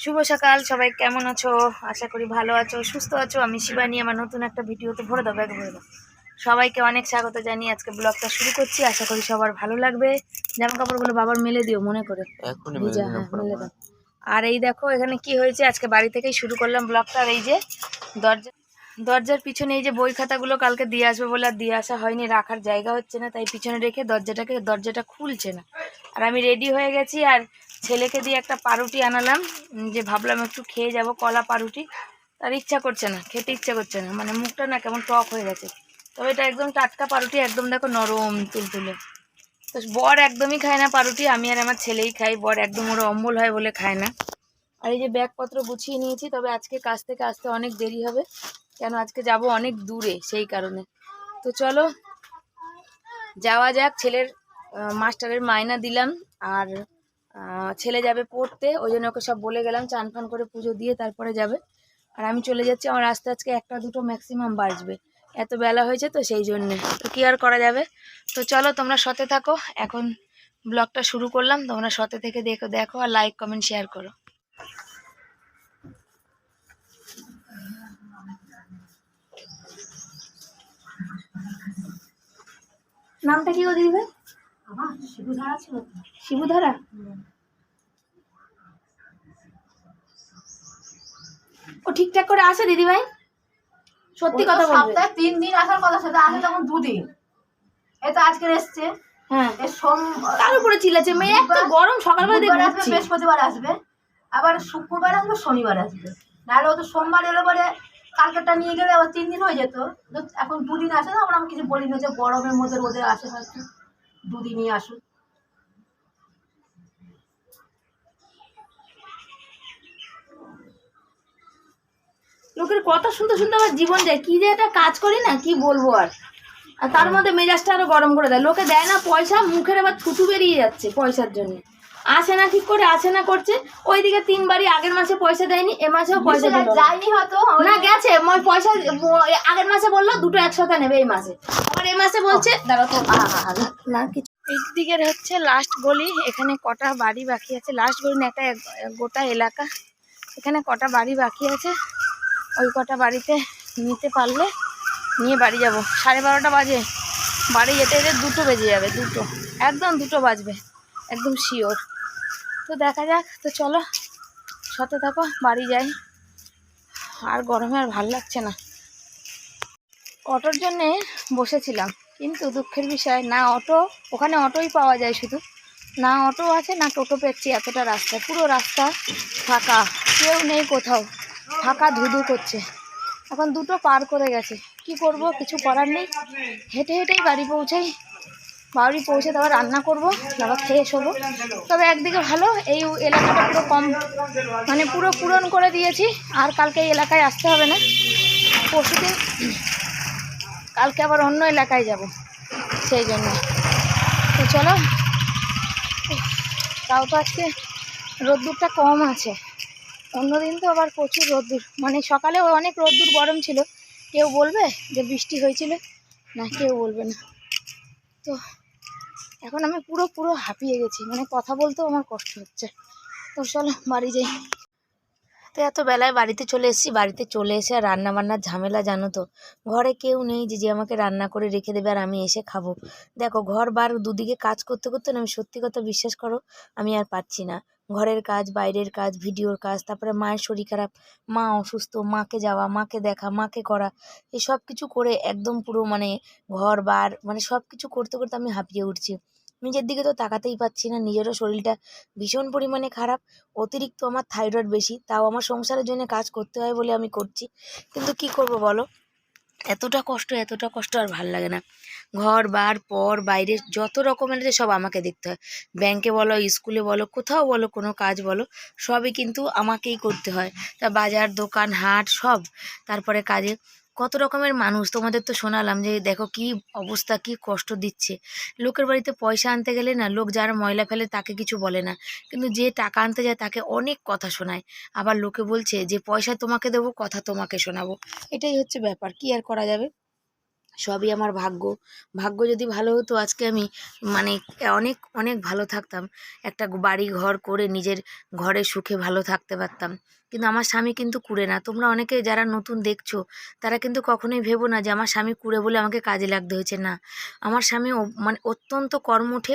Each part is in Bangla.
শুভ সকাল সবাই কেমন আছো? আশা করি ভালো আছো সুস্থ আছো। আমি শিবানী আমার নতুন একটা ভিডিওতে ভরে দাও ব্যাগ ভরে দাও সবাইকে অনেক স্বাগত জানিয়ে আজকে ব্লগটা শুরু করছি। আশা করি সবার ভালো লাগবে। জামা কাপড়গুলো বাবার মেলে দিও মনে করে। ভিজা, হ্যাঁ, মেলে দাও। আর এই দেখো এখানে কি হয়েছে? আজকে বাড়ি থেকেই শুরু করলাম ব্লগটা। আর এই যে দরজা দরজার পিছনে এই যে বই খাতাগুলো কালকে দিয়ে আসবে বলে আর দিয়ে আসা হয়নি রাখার জায়গা হচ্ছে না। তাই পিছনে রেখে দরজাটাকে দরজাটা খুলছে না। আর আমি রেডি হয়ে গেছি। আর ছেলেকে দিয়ে একটা পাউরুটি আনালাম যে ভাবলাম একটু খেয়ে যাব, কলা পাউরুটি তার ইচ্ছা করছে না, খেতে ইচ্ছা করছে না মানে মুখটা না কেমন টক হয়ে গেছে। তবে এটা একদম টাটকা পাউরুটি একদম দেখো নরম তুলতুলে। তো বর একদমই খায় না পাউরুটি আমি আর আমার ছেলেই খাই, বর একদম ওরা অম্বল হয় বলে খায় না। আর এই যে ব্যাগপত্র গুছিয়ে নিয়েছি, তবে আজকে কাজ থেকে আসতে অনেক দেরি হবে, কেন আজকে যাব অনেক দূরে সেই কারণে। তো চলো, যাওয়া যাক, ছেলের মাস্টারের মায়না দিলাম, আর ছেলে যাবে পড়তে, ওই জন্য ওকে সব বলে গেলাম চান ফান করে পুজো দিয়ে তারপরে যাবে। আর আমি চলে যাচ্ছি, আমার আস্তে আজকে একটা দুটো ম্যাক্সিমাম বাজবে। এত বেলা হয়েছে তো সেই জন্যে। তো কী আর করা যাবে? তো চলো তোমরা সতে থাকো, এখন ব্লগটা শুরু করলাম। তোমরা সতে থেকে দেখো দেখো আর লাইক কমেন্ট শেয়ার করো। নামটা কি গো দিদি ভাই? শিবুধারা ছিল শিবুধারা? ও ঠিকঠাক করে আসে দিদি ভাই সত্যি কথা বলবে। সপ্তাহে তিন দিন আসার কথা সেটা আসে তখন দুদিন। এই তো আজকে এসছে। হ্যাঁ। সোম তার উপরে চিল্লাচ্ছে মেয়ে এত গরম সকালবেলা বুধবার দেখে আসবে বৃহস্পতিবার আসবে। আবার শুক্রবার আসবে শনিবার আসবে। নাহলে ও তো সোমবার এলে পরে কালকেরটা নিয়ে গেলে আবার তিন দিন হয়ে যেত। এখন দুদিন আসে না আমরা আমি কিছু বলি না যে গরমের মধ্যে রোদে আসে হয়তো। দুদিনই আসুক। লোকের কথা শুনতে শুনতে আমার জীবন যায়। কি যে একটা কাজ করি না কি বলব আর? আর তার মধ্যে মেজাজটা আরও গরম করে দেয়। লোকে দেয় না পয়সা মুখের আবার থুতু বেরিয়ে যাচ্ছে পয়সার জন্য। আসে না ঠিক করে আসে না করছে। ওই ওইদিকে তিনবারই আগের মাসে পয়সা দেয়নি এ মাসেও পয়সা যায়নি হয়তো না গেছে। মই পয়সা আগের মাসে বলল দুটো একসাথে নেবে এই মাসে। আবার এই মাসে বলছে দাঁড়া তো। না, না কিছু। এই দিকের হচ্ছে লাস্ট গলি এখানে কটা বাড়ি বাকি আছে। লাস্ট গলি না একটা গোটা এলাকা। এখানে কটা বাড়ি বাকি আছে। ওই কটা বাড়িতে নিতে পারলে নিয়ে বাড়ি যাব। সাড়ে বারোটা বাজে। বাড়ি যেতে যেতে দুটো বেজে যাবে, দুটো। একদম দুটো বাজবে, একদম শিওর তো দেখা যাক, তো চলো সতে থাকো, বাড়ি যাই। আর গরমে আর ভালো লাগছে না। অটোর জন্যে বসেছিলাম, কিন্তু দুঃখের বিষয়, না অটো, ওখানে অটোই পাওয়া যায় শুধু। না অটো আছে, না টোটো পেয়েছি, এতটা রাস্তা। পুরো রাস্তা ফাঁকা, কেউ নেই কোথাও। ফাঁকা ধুধু করছে। এখন দুটো পার করে গেছে। কি করব? কিছু করার নেই। হেঁটে হেঁটেই বাড়ি পৌঁছাই। বাড়ি পৌঁছে তারপর রান্না করব, তারপর খেয়ে শোবো। তবে একদিকে ভালো, এই এলাকাটা পুরো কম। মানে পুরো পূরণ করে দিয়েছি। আর কালকে এই এলাকায় আসতে হবে না। পরশুদিন কালকে আবার অন্য এলাকায় যাব। সেই জন্য। তো চলো। তাও তো আজকে রোদ্দুরটা কম আছে। অন্যদিন তো আবার প্রচুর রোদ্দুর। মানে সকালে অনেক রোদ্দুর, গরম ছিল। কেউ বলবে যে বৃষ্টি হয়েছিল? না, কেউ বলবে না। তো এখন আমি পুরো পুরো হাঁপিয়ে গেছি। মানে কথা বলতেও আমার কষ্ট হচ্ছে। তো চলো, বাড়ি যাই। তো এত বেলায় বাড়িতে চলে এসেছি। বাড়িতে চলে এসে আর রান্না বান্নার ঝামেলা, জানো তো? ঘরে কেউ নেই যে যে আমাকে রান্না করে রেখে দেবে আর আমি এসে খাব। দেখো ঘর বার দুদিকে কাজ করতে করতে না, আমি সত্যি কথা বিশ্বাস করো, আমি আর পাচ্ছি না। ঘরের কাজ, বাইরের কাজ, ভিডিওর কাজ, তারপরে মায়ের শরীর খারাপ, মা অসুস্থ, মাকে যাওয়া, মাকে দেখা, মাকে করা, এই সব কিছু করে একদম পুরো মানে ঘর, বার মানে সব কিছু করতে করতে আমি হাঁপিয়ে উঠছি। নিজের দিকে তো তাকাতেই পাচ্ছি না, নিজেরও শরীরটা ভীষণ পরিমাণে খারাপ, অতিরিক্ত আমার থাইরয়েড বেশি, তাও আমার সংসারের জন্য কাজ করতে হয় বলে আমি করছি, কিন্তু কি করব বলো? এতটা কষ্ট এতটা কষ্ট আর ভালো লাগে না। ঘর, বার, পর, বাইরে যত রকমের যে সব আমাকে দেখতে হয়। ব্যাংকে বলো, স্কুলে বলো, কোথাও বলো, কোনো কাজ বলো, সবই কিন্তু আমাকেই করতে হয়। তা বাজার, দোকান, হাট, সব। তারপরে কাজে কত রকমের মানুষ? তোমাদের তো শোনালাম যে, দেখো কি অবস্থা, কি কষ্ট দিচ্ছে। লোকের বাড়িতে পয়সা আনতে গেলে না, লোক যারা ময়লা ফেলে তাকে কিছু বলে না। কিন্তু যে টাকা আনতে যায় তাকে অনেক কথা শোনায়। আবার লোকে বলছে যে, পয়সা তোমাকে দেবো, কথা তোমাকে শোনাবো। এটাই হচ্ছে ব্যাপার। কি আর করা যাবে? সবই আমার ভাগ্য। ভাগ্য যদি ভালো হতো, আজকে আমি মানে অনেক অনেক ভালো থাকতাম। একটা বাড়ি ঘর করে নিজের ঘরে সুখে ভালো থাকতে পারতাম। কিন্তু আমার স্বামী কিন্তু কুড়ে না। তোমরা অনেকে যারা নতুন দেখছ, তারা কিন্তু কখনোই ভেবো না যে আমার স্বামী কুড়ে বলে আমাকে কাজে লাগতে হয়েছে। না, আমার স্বামী মানে অত্যন্ত কর্মঠে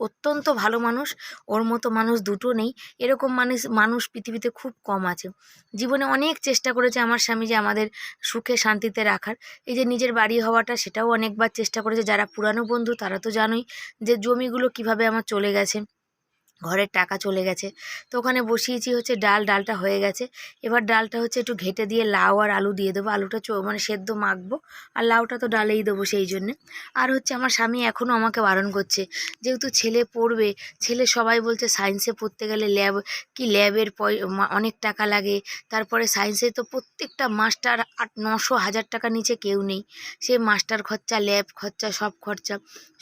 অত্যন্ত ভালো মানুষ, ওর মতো মানুষ দুটো নেই। এরকম মানুষ মানুষ পৃথিবীতে খুব কম আছে। জীবনে অনেক চেষ্টা করেছে আমার স্বামী যে আমাদের সুখে শান্তিতে রাখার। এই যে নিজের বাড়ি হওয়াটা সেটাও অনেকবার চেষ্টা করেছে। যারা পুরানো বন্ধু তারা তো জানোই যে জমিগুলো কীভাবে আমার চলে গেছে। ঘরের টাকা চলে গেছে। তো ওখানে বসিয়েছি হচ্ছে ডাল, ডালটা হয়ে গেছে। এবার ডালটা হচ্ছে একটু ঘেটে দিয়ে লাউ আর আলু দিয়ে দেবো। আলুটা চো মানে সেদ্ধ মাখবো। আর লাউটা তো ডালেই দেবো সেই জন্যে। আর হচ্ছে আমার স্বামী এখনও আমাকে বারণ করছে, যেহেতু ছেলে পড়বে, ছেলে সবাই বলছে সায়েন্সে পড়তে গেলে ল্যাব কি ল্যাবের অনেক টাকা লাগে। তারপরে সায়েন্সে তো প্রত্যেকটা মাস্টার আট, নশো হাজার টাকা নিচে কেউ নেই। সে মাস্টার খরচা ল্যাব খরচা, সব খরচা,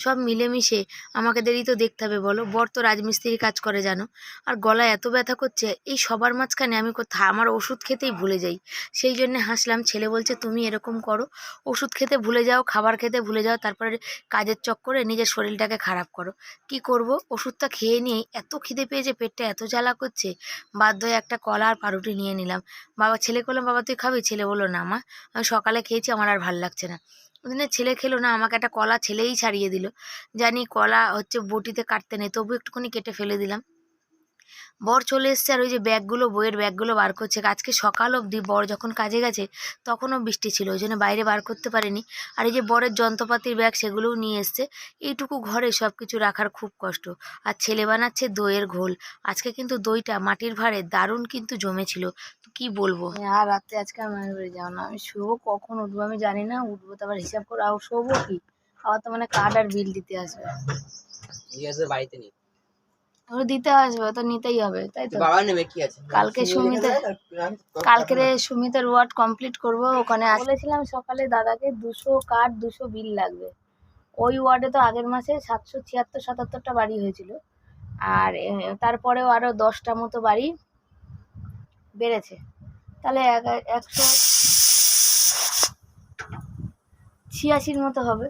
সব মিলেমিশে আমাকেদেরই তো দেখতে হবে, বলো। বর তো রাজমিস্ত্রির কাজ করে জানো? আর গলা এত ব্যথা করছে, এই সবার মাঝখানে আমি কোথা আমার ওষুধ খেতেই ভুলে যাই। সেই জন্যে হাসলাম, ছেলে বলছে, তুমি এরকম করো। ওষুধ খেতে ভুলে যাও, খাবার খেতে ভুলে যাও, তারপরে কাজের চক্করে নিজের শরীরটাকে খারাপ করো। কি করব? ওষুধটা খেয়ে নিয়ে এত খিদে পেয়েছে, পেটটা এত জ্বালা করছে, বাধ্য হয়ে একটা কলা আর পাউরুটি নিয়ে নিলাম। বাবা, ছেলে করলাম বাবা, তুই খাবি? ছেলে বলল, না মা, আমি সকালে খেয়েছি, আমার আর ভালো লাগছে না। ওদিনে ছেলে খেলো না, আমাকে একটা কলা ছেলেই ছাড়িয়ে দিল। জানি কলা হচ্ছে বটিতে কাটতে নেই, তবু একটুখানি কেটে ফেলে দিলাম। বর চলে এসছে আর ওই যে ব্যাগগুলো বইয়ের ব্যাগগুলো বার করছে। আজকে সকাল অবধি বর যখন কাজে গেছে তখনও বৃষ্টি ছিল ওই জন্য বাইরে বার করতে পারেনি। আর এই যে বরের যন্ত্রপাতির ব্যাগ সেগুলোও নিয়ে এসছে। এইটুকু ঘরে সব কিছু রাখার খুব কষ্ট। আর ছেলে বানাচ্ছে দইয়ের ঘোল। আজকে কিন্তু দইটা মাটির ভাঁড়ে দারুণ কিন্তু জমেছিল। তো কি বলব? আর রাতে আজকে আর মায়ের বাড়ি যাও না। আমি শুবো কখন উঠবো আমি জানি না। উঠবো তো আবার হিসাব করে আর শোবো কি? আবার তো মানে কার্ড আর বিল দিতে আসবে। নিয়ে আসবে বাড়িতে নেই ওরা দিতে আসবে তো নিতেই হবে তাই তো? বাবা নেবে কি আছে? কালকে সুমিতে কালকে সুমিতের ওয়ার্ড কমপ্লিট করব ওখানে বলেছিলাম সকালে দাদাকে দুশো কার্ড দুশো বিল লাগবে। ওই ওয়ার্ডে তো আগের মাসে সাতশো ছিয়াত্তর সাতাত্তরটা বাড়ি হয়েছিল। আর তারপরেও আরও দশটা মতো বাড়ি বেড়েছে। তাহলে এক- একশো ছিয়াশির মতো হবে।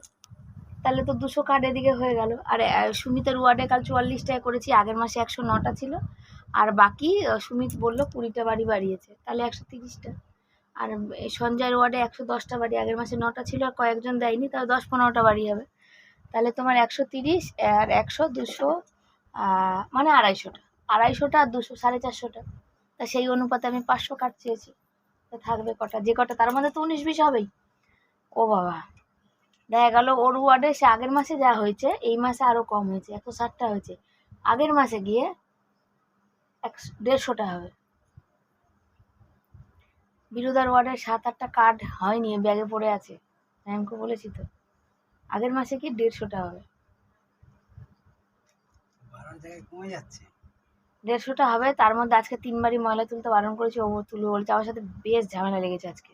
তাহলে তো দুশো কার্ড এদিকে হয়ে গেল। আর সুমিতের ওয়ার্ডে কাল চুয়াল্লিশটায় করেছি, আগের মাসে একশো নটা ছিল। আর বাকি সুমিত বলল কুড়িটা বাড়ি বাড়িয়েছে, তাহলে একশো তিরিশটা। আর সঞ্জয়ের ওয়ার্ডে একশো দশটা বাড়ি, আগের মাসে নটা ছিল, আর কয়েকজন দেয়নি তাহলে দশ পনেরোটা বাড়ি হবে। তাহলে তোমার একশো তিরিশ, আর একশো দুশো মানে আড়াইশোটা। আড়াইশোটা আর দুশো, সাড়ে চারশোটা। তা সেই অনুপাতে আমি পাঁচশো কাট চেয়েছি। তা থাকবে কটা? যে কটা, তার মধ্যে তো উনিশ বিশ হবেই। ও বাবা। দেখা গেল ওর ওয়ার্ডে সে আগের মাসে যা হয়েছে এই মাসে আরও কম হয়েছে একশো ষাটটা হয়েছে। আগের মাসে গিয়ে একশো দেড়শোটা হবে। বিরুদার ওয়ার্ডে সাত আটটা কার্ড হয়নি ব্যাগে পড়ে আছে। ম্যামকে বলেছি তো। আগের মাসে কি দেড়শোটা হবে। দেড়শোটা হবে তার মধ্যে আজকে তিনবারই ময়লা তুলতে বারণ করেছি ও তুলে বলছে আমার সাথে বেশ ঝামেলা লেগেছে আজকে।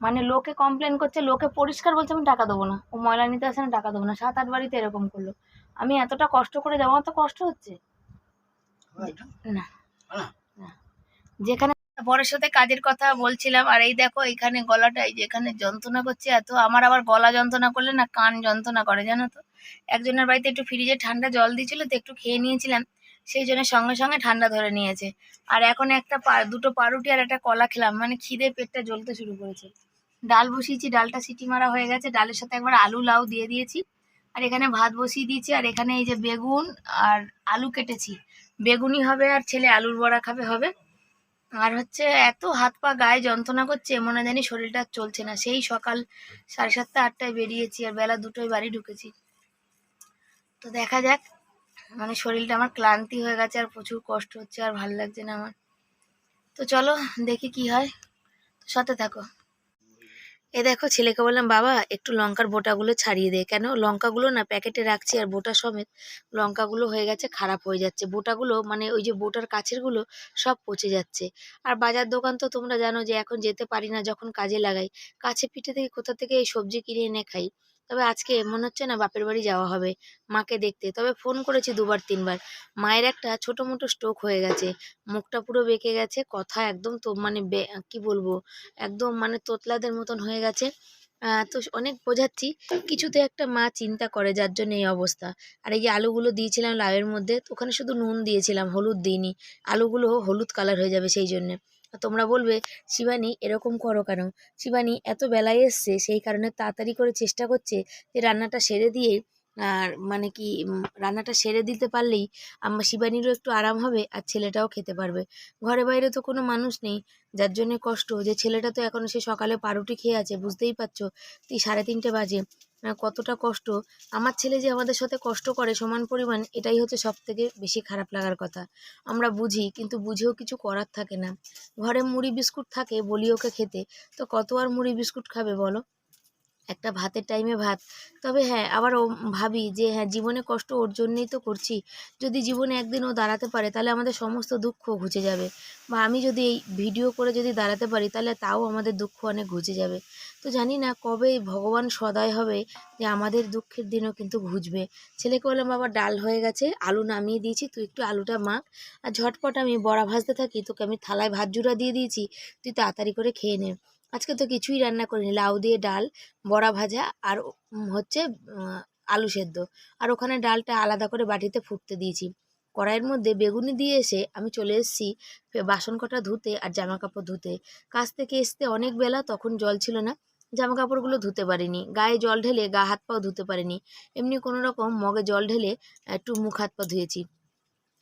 মানে লোকে কমপ্লেন করছে লোকে পরিষ্কার বলছে আমি টাকা দেবো না। ও ময়লা নিতে আসে না টাকা দেবো না। সাত আট বাড়িতে এরকম করল। আমি এতটা কষ্ট করে যাব তো কষ্ট হচ্ছে। না? না। যেখানে বরের সাথে কাজের কথা বলছিলাম আর এই দেখো এখানে গলাটাই যেখানে যন্ত্রণা করছে এত। আমার আবার গলা যন্ত্রণা করলে না কান যন্ত্রণা করে জানো তো? একজনের বাড়িতে একটু ফ্রিজে ঠান্ডা জল দিয়েছিল তো একটু খেয়ে নিয়েছিলাম। সেই জন্য সঙ্গে সঙ্গে ঠান্ডা ধরে নিয়েছে। আর এখন একটা দুটো পাউরুটি আর একটা কলা খেলাম মানে খিদে পেটটা জ্বলতে শুরু করেছে। ডাল বসিয়েছি, ডালটা সিটি মারা হয়ে গেছে। ডালের সাথে একবার আলু লাউ দিয়ে দিয়েছি। আর এখানে ভাত বসিয়ে দিয়েছি, আর এখানে এই যে বেগুন আর আলু কেটেছি। বেগুনই হবে আর ছেলে আলুর বড়া খাবে, হবে। আর হচ্ছে এত হাত পা গায়ে যন্ত্রণা করছে, মনে জানি শরীরটা চলছে না। সেই সকাল সাড়ে সাতটা, আটটায় বেরিয়েছি, আর বেলা দুটোয় বাড়ি ঢুকেছি। তো দেখা যাক মানে শরীরটা আমার ক্লান্তি হয়ে গেছে, আর প্রচুর কষ্ট হচ্ছে, আর ভালো লাগছে না আমার। তো চলো, দেখি কি হয়। সাথে থাকো। এ দেখো, ছেলেকে বললাম, বাবা, একটু লঙ্কার বোটাগুলো ছাড়িয়ে দে। কেন? লঙ্কাগুলো না প্যাকেটে রাখছি আর বোটা সমেত লঙ্কাগুলো হয়ে গেছে, খারাপ হয়ে যাচ্ছে। বোটাগুলো মানে ওই যে বোটার কাছেরগুলো সব পচে যাচ্ছে। আর বাজার দোকান তো তোমরা জানো যে এখন যেতে পারি না যখন কাজে লাগাই। কাছে পিঠে থেকে কোথা থেকে এই সবজি কিনে এনে খাই? তবে আজকে মনে হচ্ছে না বাপের বাড়ি যাওয়া হবে। মাকে দেখতে। তবে ফোন করেছি দুবার, তিনবার। মায়ের একটা ছোটো মোটো স্ট্রোক হয়ে গেছে। মুখটা পুরো বেঁকে গেছে। কথা একদম তো মানে কি বলব? একদম মানে তোতলাদের মতন হয়ে গেছে। তো অনেক বোঝাচ্ছি। কিছুতে একটা মা চিন্তা করে যার জন্য এই অবস্থা। আর এই যে আলুগুলো দিয়েছিলাম লাউয়ের মধ্যে ওখানে শুধু নুন দিয়েছিলাম, হলুদ দিইনি। আলুগুলো হলুদ কালার হয়ে যাবে সেই জন্যে। তোমরা বলবে, শিবানী, এরকম করো কেন? শিবানী এত বেলায় এসছে, সেই কারণে তাড়াতাড়ি করে চেষ্টা করছে যে রান্নাটা সেরে দিয়ে, আর মানে কি রান্নাটা সেরে দিতে পারলেই আমার শিবানীরও একটু আরাম হবে আর ছেলেটাও খেতে পারবে। ঘরে বাইরে তো কোনো মানুষ নেই, যার জন্য কষ্ট। যে ছেলেটা তো এখনও সে সকালে পাউরুটি খেয়ে আছে, বুঝতেই পারছ? তুই সাড়ে তিনটে বাজে। কতটা কষ্ট। আমার ছেলে যে আমাদের সাথে কষ্ট করে সমান পরিমাণ, এটাই হচ্ছে সব থেকে বেশি খারাপ লাগার কথা। আমরা বুঝি, কিন্তু বুঝেও কিছু করার থাকে না। ঘরে মুড়ি বিস্কুট থাকে, বলি ওকে খেতে। তো কত আর মুড়ি বিস্কুট খাবে বলো? একটা ভাতের টাইমে ভাত। তবে হ্যাঁ আবার ও ভাবি যে হ্যাঁ জীবনে কষ্ট ওর জন্যেই তো করছি। যদি জীবনে একদিন ও দাঁড়াতে পারে, তাহলে আমাদের সমস্ত দুঃখ ঘুচে যাবে। বা আমি যদি এই ভিডিও করে যদি দাঁড়াতে পারি, তাহলে তাও আমাদের দুঃখ অনেক ঘুচে যাবে। তো জানি না কবে ভগবান সদয় হবে যে আমাদের দুঃখের দিনও কিন্তু ঘুচবে। ছেলেকে বললাম, বাবা, ডাল হয়ে গেছে, আলু নামিয়ে দিয়েছি, তুই একটু আলুটা মাখ। আর ঝটপট আমি বড়া ভাজতে থাকি, তোকে আমি থালায় ভাত জুড়া দিয়ে দিয়েছি, তুই তাড়াতাড়ি করে খেয়ে নে। আজকে তো কিছুই রান্না করিনি, লাউ দিয়ে ডাল, বড়া ভাজা আর হচ্ছে আলু সেদ্ধ। আর ওখানে ডালটা আলাদা করে বাটিতে ফুটতে দিয়েছি। কড়াইয়ের মধ্যে বেগুনি দিয়ে এসে আমি চলে এসেছি বাসন কটা ধুতে আর জামা কাপড় ধুতে। কাজ থেকে আসতে অনেক বেলা, তখন জল ছিল না। জামা কাপড়গুলো ধুতে পারিনি, গায়ে জল ঢেলে গা হাত পাও ধুতে পারিনি, এমনি কোনো রকম মগে জল ঢেলে একটু মুখ হাত পা ধুয়েছি।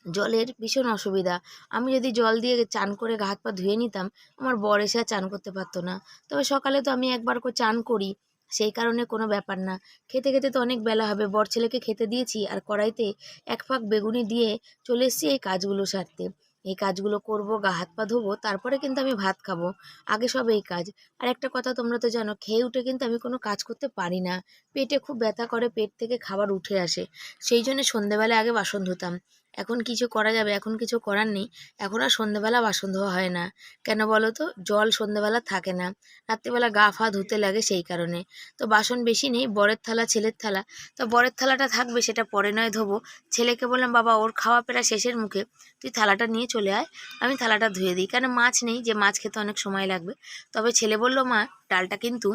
জলের ভীষণ অসুবিধা। আমি যদি জল দিয়ে চান করে গা হাত পা ধুয়ে নিতাম, আমার বর এসে আর চান করতে পারতো না। তবে সকালে তো আমি একবার করে চান করি, সেই কারণে কোনো ব্যাপার না। খেতে খেতে তো অনেক বেলা হবে, বর ছেলেকে খেতে দিয়েছি আর কড়াইতে এক ফাঁক বেগুনি দিয়ে চলে এসেছি এই কাজগুলো সারতে। এই কাজগুলো করব, গা হাত পা ধোবো, তারপরে কিন্তু আমি ভাত খাব। আগে সব এই কাজ। আর একটা কথা তোমরা তো জানো, খেয়ে উঠে কিন্তু আমি কোনো কাজ করতে পারি না। পেটে খুব ব্যথা করে, পেট থেকে খাবার উঠে আসে। সেই জন্য সন্ধেবেলা আগে বাসন ধুতাম। এখন কিছু করা যাবে, এখন কিছু করার নেই। এখন আর সন্ধেবেলা বাসন ধোয়া হয় না। কেন বলো তো? জল সন্ধ্যেবেলা থাকে না। রাত্রিবেলা গা ফা ধুতে লাগে সেই কারণে। তো বাসন বেশি নেই, বরের থালা, ছেলের থালা। তো বরের থালাটা থাকবে, সেটা পরে নয় ধোবো। ছেলেকে বললাম, বাবা, ওর খাওয়া পেরা শেষের মুখে। তুই থালাটা নিয়ে চলে আয়, আমি থালাটা ধুয়ে দিই। কেন মাছ নেই, যে মাছ খেতে অনেক সময় লাগবে। তবে ছেলে বলল, মা, ডালটা কিন্তু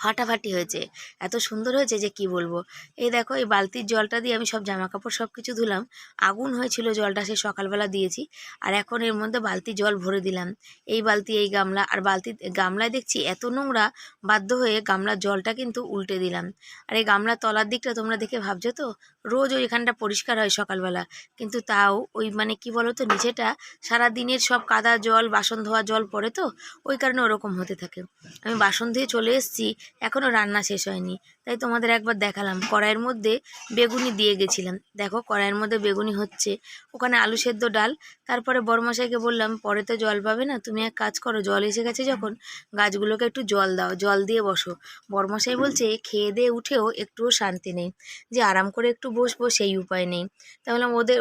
ফাটাফাটি হয়েছে। এত সুন্দর হয়েছে যে কি বলব? এই দেখো, এই বালতির জলটা দিয়ে আমি সব জামা কাপড় সব কিছু ধুলাম। আগুন হয়েছিল জলটা সে সকালবেলা দিয়েছি। আর এখন এর মধ্যে বালতি জল ভরে দিলাম। এই বালতি, এই গামলা, আর বালতি, গামলায় দেখছি এত নোংরা, বাধ্য হয়ে গামলার জলটা কিন্তু উল্টে দিলাম। আর এই গামলার তলার দিকটা তোমরা দেখে ভাবছ তো? রোজ ওই এখানটা পরিষ্কার হয় সকালবেলা। কিন্তু তাও ওই মানে কি বলো তো নিচেটা সারা দিনের সব কাদা জল, বাসন ধোয়া জল পড়ে তো, ওই কারণে ওরকম হতে থাকে। আমি বাসন ধুয়ে চলে এসেছি এখনও রান্না শেষ হয়নি। তাই তোমাদের একবার দেখালাম। কড়াইয়ের মধ্যে বেগুনি দিয়ে গেছিলাম। দেখো কড়াইয়ের মধ্যে বেগুনি হচ্ছে। ওখানে আলু সেদ্ধ ডাল, তারপরে বড়মশাইকে বললাম, পরে তো জল পাবে না, তুমি এক কাজ করো, জল এসে গেছে যখন, গাছগুলোকে একটু জল দাও, জল দিয়ে বসো। বড়মশাই বলছে, খেয়ে দিয়ে উঠেও একটুও শান্তি নেই। যে আরাম করে একটু বসবো সেই উপায় নেই। তাই বললাম, ওদের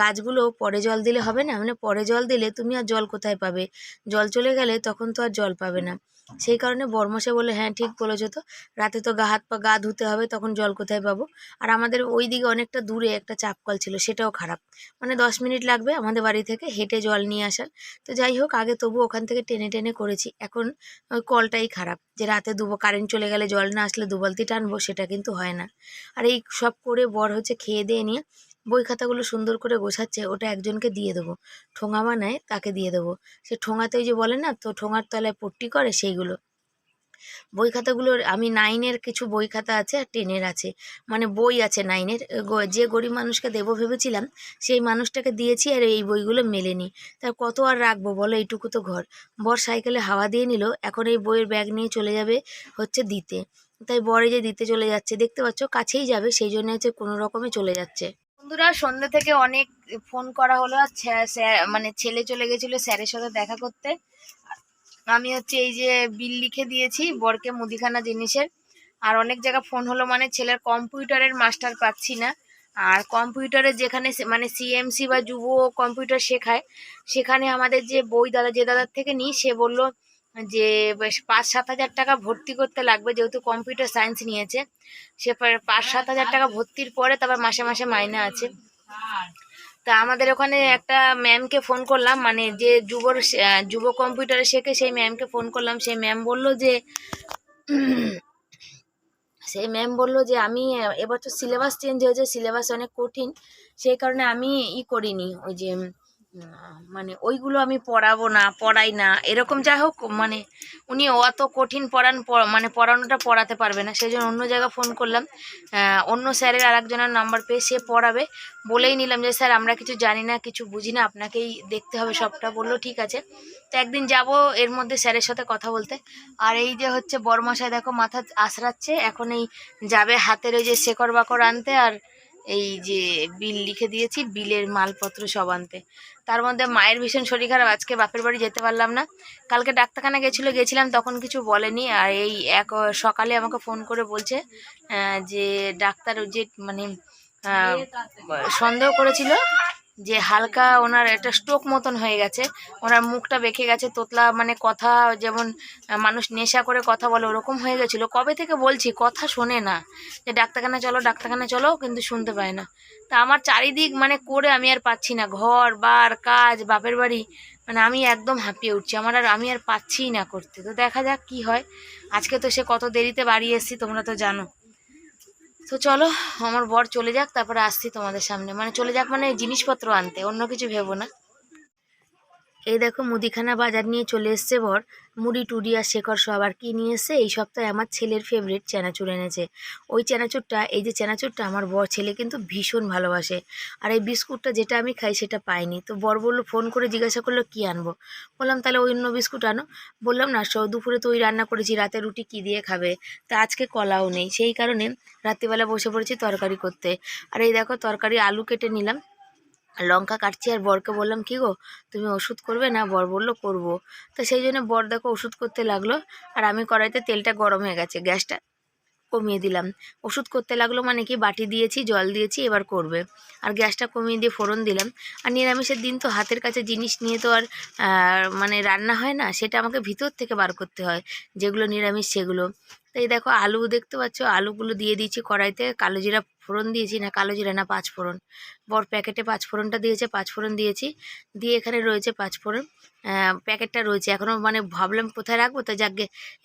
গাছগুলো পরে জল দিলে হবে না? মানে পরে জল দিলে তুমি আর জল কোথায় পাবে? জল চলে গেলে তখন তো আর জল পাবে না। সেই কারণে বর্মশাই বলে হ্যাঁ ঠিক বলেছ তো। রাতে তো গা, হাত, পা, গা ধুতে হবে, তখন জল কোথায় পাবো? আর আমাদের ওই দিকে অনেকটা দূরে একটা চাপ কল ছিল, সেটাও খারাপ। মানে দশ মিনিট লাগবে আমাদের বাড়ি থেকে হেঁটে জল নিয়ে আসার। তো যাই হোক, আগে তবু ওখান থেকে টেনে টেনে করেছি। এখন ওই কলটাই খারাপ যে, রাতে দুবো কারেন্ট চলে গেলে জল না আসলে দুবালতি টানবো, সেটা কিন্তু হয় না। আর এই সব করে বর হচ্ছে খেয়ে দিয়ে নিয়ে বই খাতাগুলো সুন্দর করে গোছাচ্ছে, ওটা একজনকে দিয়ে দেবো। ঠোঙা বানায় তাকে দিয়ে দেবো। সে ঠোঙাতে ওই যে বলে না, তো ঠোঙার তলায় পট্টি করে সেইগুলো। বই খাতাগুলোর আমি নাইনের কিছু বই খাতা আছে আর টেনের আছে। মানে বই আছে নাইনের। যে গরিব মানুষকে দেবো ভেবেছিলাম, সেই মানুষটাকে দিয়েছি আর এই বইগুলো মেলেনি। তার কত আর রাখব বলো, এইটুকু তো ঘর। বর সাইকেলে হাওয়া দিয়ে নিল, এখন এই বইয়ের ব্যাগ নিয়ে চলে যাবে হচ্ছে দিতে। তাই বরে যে দিতে চলে যাচ্ছে, দেখতে পাচ্ছ কাছেই যাবে, সেই জন্য হচ্ছে কোনো রকমে চলে যাচ্ছে। বন্ধুরা, সন্ধ্যে থেকে অনেক ফোন করা হলো, আর মানে ছেলে চলে গেছিল স্যারের সাথে দেখা করতে। আমি হচ্ছে এই যে বিল লিখে দিয়েছি, বরকে মুদিখানা জিনিসের। আর অনেক জায়গা ফোন হলো মানে ছেলের কম্পিউটারের মাস্টার পাচ্ছি না। আর কম্পিউটারে যেখানে মানে সিএমসি বা যুব কম্পিউটার শেখায়, সেখানে আমাদের যে বই দাদা, যে দাদার থেকে নিই, সে বলল যে পাঁচ সাত হাজার টাকা ভর্তি করতে লাগবে, যেহেতু কম্পিউটার সায়েন্স নিয়েছে। সে পাঁচ সাত হাজার টাকা ভর্তির পরে তারপর মাসে মাসে মাইনে আছে। তা আমাদের ওখানে একটা ম্যামকে ফোন করলাম মানে যে যুবর যুব কম্পিউটারে শেখে, সেই ম্যামকে ফোন করলাম। সেই ম্যাম বলল যে, সেই ম্যাম বলল যে, আমি, এবছর সিলেবাস চেঞ্জ হয়েছে সিলেবাস অনেক কঠিন। সেই কারণে আমি ই করিনি। ওই যে মানে ওইগুলো আমি পড়াবো না, পড়াই না। এরকম যাই হোক মানে উনি অত কঠিন পড়ান মানে পড়ানোটা পড়াতে পারবে না। সেই জন্য অন্য জায়গায় ফোন করলাম। অন্য স্যারের আর একজনের নাম্বার পেয়ে সে পড়াবে। বলেই নিলাম যে, স্যার, আমরা কিছু জানি না, কিছু বুঝি না, আপনাকেই দেখতে হবে সবটা। বলল, ঠিক আছে। তো একদিন যাব এর মধ্যে স্যারের সাথে কথা বলতে। আর এই যে হচ্ছে বরমশাই, দেখো, মাথা আশরাচ্ছে এখন এই যাবে হাতের ওই যে শেকড় বাকড় আনতে, আর এই যে বিল লিখে দিয়েছি, বিলের মালপত্র সব আনতে। তার মধ্যে মায়ের ভীষণ শরীর খারাপ, আজকে বাপের বাড়ি যেতে পারলাম না। কালকে ডাক্তারখানা গেছিল, গেছিলাম, তখন কিছু বলেনি। আর এই এক সকালে আমাকে ফোন করে বলছে যে ডাক্তার যে মানে সন্দেহ করেছিল যে হালকা ওনার একটা স্ট্রোক মতন হয়ে গেছে, ওনার মুখটা বেঁকে গেছে, তোতলা মানে কথা যেমন মানুষ নেশা করে কথা বলে ওরকম হয়ে গেছিল। কবে থেকে বলছি, কথা শোনে না। যে ডাক্তারখানা চলো ডাক্তারখানা চলো, কিন্তু শুনতে পায় না। তা আমার চারিদিক মানে করে আমি আর পাচ্ছি না। ঘর, বার, কাজ, বাপের বাড়ি মানে আমি একদম হাঁপিয়ে উঠছি। আমার আর আমি আর পাচ্ছিই না করতে। তো দেখা যাক কি হয়। আজকে তো সে কত দেরিতে বাড়ি এসেছি, তোমরা তো জানো। তো চলো, আমার বর চলে যাক, তারপরে আসছি তোমাদের সামনে। মানে চলে যাক মানে জিনিসপত্র আনতে, অন্য কিছু ভেবো না। এই দেখো মুদিখানা বাজার নিয়ে চলে এসছে বর। মুড়ি টুড়ি আর শেখর সব আর কি নিয়ে এসছে? এই সপ্তাহে আমার ছেলের ফেভারিট চানাচুর এনেছে। ওই চানাচুরটা, এই যে চানাচুরটা আমার বর ছেলে কিন্তু ভীষণ ভালোবাসে। আর এই বিস্কুটটা যেটা আমি খাই সেটা পাইনি। তো বর বলল ফোন করে জিজ্ঞাসা করল, কি আনব? বললাম, তাহলে ওই অন্য বিস্কুট আনো। বললাম, না সব দুপুরে তো ওই রান্না করেছি, রাতে রুটি কি দিয়ে খাবে? তা আজকে কলাও নেই। সেই কারণে রাত্রিবেলা বসে পড়েছি তরকারি করতে। আর এই দেখো, তরকারি আলু কেটে নিলাম। লঙ্কা কাটছি আর বরকে বললাম, কি গো, তুমি ওষুধ করবে? না, বর বলল করব। তো সেই জন্য বর দেখো ওষুধ করতে লাগল আর আমি কড়াইতে তেলটা গরম হয়ে গেছে, গ্যাসটা কমিয়ে দিলাম। ওষুধ করতে লাগল মানে কি, বাটি দিয়েছি, জল দিয়েছি, এবার করবে। আর গ্যাসটা কমিয়ে দিয়ে ফোড়ন দিলাম। আর নিরামিষের দিন তো হাতের কাছে জিনিস নিয়ে তো আর মানে রান্না হয় না, সেটা আমাকে ভিতর থেকে বার করতে হয়, যেগুলো নিরামিষ সেগুলো। তো এই দেখো আলু দেখতে পাচ্ছ, আলুগুলো দিয়ে দিয়েছি কড়াইতে, কালো জিরা ফোড়ন দিয়েছি না কালো জিরা না পাঁচ ফোড়ন বড় প্যাকেটে পাঁচ ফোড়নটা দিয়েছে পাঁচ ফোড়ন দিয়েছি। দিয়ে এখানে রয়েছে পাঁচ ফোড়ন প্যাকেটটা রয়েছে। এখনও মানে ভাবলাম কোথায় রাখব? তো যাকে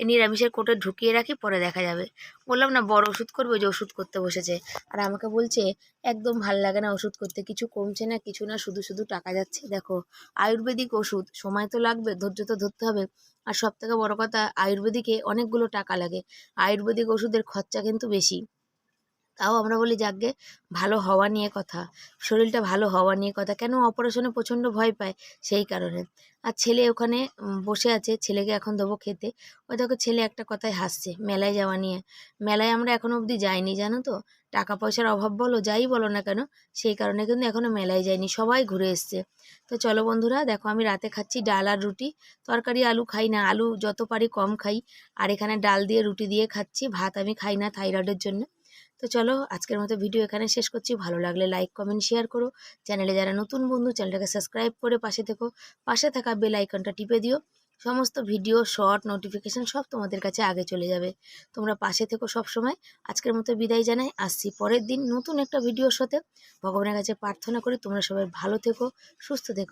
নিরামিষের কোটে ঢুকিয়ে রাখি, পরে দেখা যাবে। বললাম, না বড় ওষুধ করবে যে ওষুধ করতে বসেছে। আর আমাকে বলছে, একদম ভালো লাগে না ওষুধ করতে। কিছু কমছে না, কিছু না, শুধু শুধু টাকা যাচ্ছে। দেখো, আয়ুর্বেদিক ওষুধ, সময় তো লাগবে, ধৈর্য তো ধরতে হবে। আর সব থেকে বড় কথা, আয়ুর্বেদিকে অনেকগুলো টাকা লাগে। আয়ুর্বেদিক ওষুধের খরচা কিন্তু বেশি। তাও আমরা বলি যাকগে ভালো হওয়া নিয়ে কথা। শরীরটা ভালো হওয়া নিয়ে কথা। কেন অপারেশনে প্রচণ্ড ভয় পায়? সেই কারণে। আর ছেলে ওখানে বসে আছে। ছেলেকে এখন দেবো খেতে। ওই দেখো ছেলে একটা কথায় হাসছে মেলায় যাওয়া নিয়ে। মেলায় আমরা এখনও অবধি যাইনি, জানো তো? টাকা পয়সার অভাব বলো, যাই বলো না কেন? সেই কারণে কিন্তু এখনও মেলায় যাইনি। সবাই ঘুরে এসছে। তো চলো বন্ধুরা, দেখো আমি রাতে খাচ্ছি ডাল আর রুটি। তরকারি, আলু খাই না। আলু যত পারি কম খাই। আর এখানে ডাল দিয়ে রুটি দিয়ে খাচ্ছি। ভাত আমি খাই না থাইরয়েডের জন্য। তো চলো আজকের মতো ভিডিও এখানে শেষ করছি। ভালো লাগলে লাইক কমেন্ট শেয়ার করো। চ্যানেলে যারা নতুন বন্ধু চ্যানেলটাকে সাবস্ক্রাইব করে পাশে থেকো। পাশে থাকা বেল আইকনটা টিপে দিও। সমস্ত ভিডিও শর্ট নোটিফিকেশন সব তোমাদের কাছে আগে চলে যাবে। তোমরা পাশে থেকো সব সময়। আজকের মতো বিদায় জানাই। আসছি পরের দিন নতুন একটা ভিডিওর সাথে ভগবানের কাছে প্রার্থনা করি তোমরা সবাই ভালো থেকো, সুস্থ থেকো।